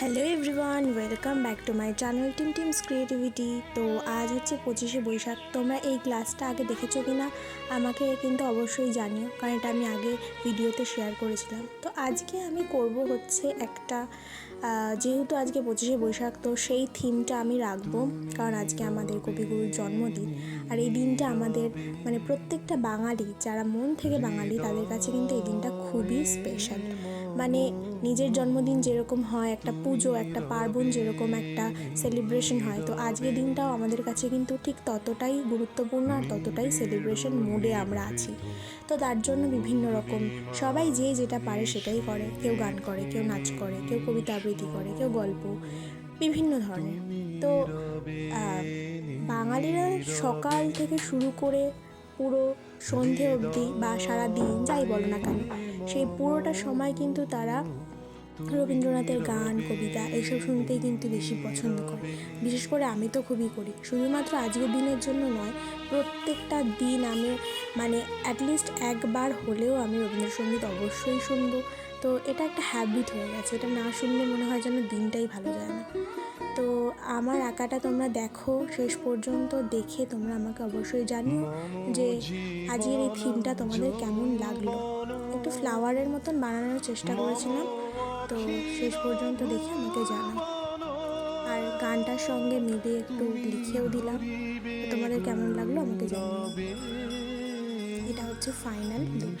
Hello everyone welcome back to my channel team teams creativity তো আজ হচ্ছে পঁচিশে বৈশাখ, তোমরা এই ক্লাসটা আগে দেখেছ কি না আমাকে কিন্তু অবশ্যই জানিও, কারণ এটা আমি আগে ভিডিওতে শেয়ার করেছিলাম। তো আজকে আমি করব হচ্ছে একটা যেহেতু আজকে পঁচিশে বৈশাখ, তো সেই থিমটা আমি রাখব। কারণ আজকে আমাদের কবিগুরুর জন্মদিন। আর এই দিনটা আমাদের মানে প্রত্যেকটা বাঙালি, যারা মন থেকে বাঙালি, তাদের কাছে কিন্তু এই দিনটা খুবই স্পেশাল মানে নিজের জন্মদিন যেরকম হয়, একটা পুজো, একটা পার্বণ যেরকম একটা সেলিব্রেশন হয়, তো আজকের দিনটাও আমাদের কাছে কিন্তু ঠিক ততটাই গুরুত্বপূর্ণ আর ততটাই সেলিব্রেশন মোডে আমরা আছি। তো তার জন্য বিভিন্ন রকম সবাই যে যেটা পারে সেটাই করে। কেউ গান করে, কেউ নাচ করে, কেউ কবিতা আবৃত্তি করে, কেউ গল্প, বিভিন্ন ধরনের। তো বাঙালিরা সকাল থেকে শুরু করে পুরো সন্ধে অবধি বা সারা দিন যাই বলো না কেন, সেই পুরোটা সময় কিন্তু তারা রবীন্দ্রনাথের গান, কবিতা এইসব শুনতেই কিন্তু বেশি পছন্দ করে। বিশেষ করে আমি তো খুবই করি। শুধুমাত্র আজকের দিনের জন্য নয়, প্রত্যেকটা দিন আমি মানে অ্যাটলিস্ট একবার হলেও আমি রবীন্দ্রসঙ্গীত অবশ্যই শুনব। তো এটা একটা হ্যাবিট হয়ে গেছে। এটা না শুনলে মনে হয় যেন দিনটাই ভালো যায় না। তো আমার আঁকাটা তোমরা দেখো, শেষ পর্যন্ত দেখে তোমরা আমাকে অবশ্যই জানিও যে আজকের এই থিমটা তোমাদের কেমন লাগল। একটু ফ্লাওয়ারের মতন বানানোর চেষ্টা করেছিলাম। তো শেষ পর্যন্ত দেখে আমাকে জানাও। আর গানটার সঙ্গে মিলিয়ে একটু লিখেও দিলাম। তোমাদের কেমন লাগল আমাকে জানাও। এটা হচ্ছে ফাইনাল লুক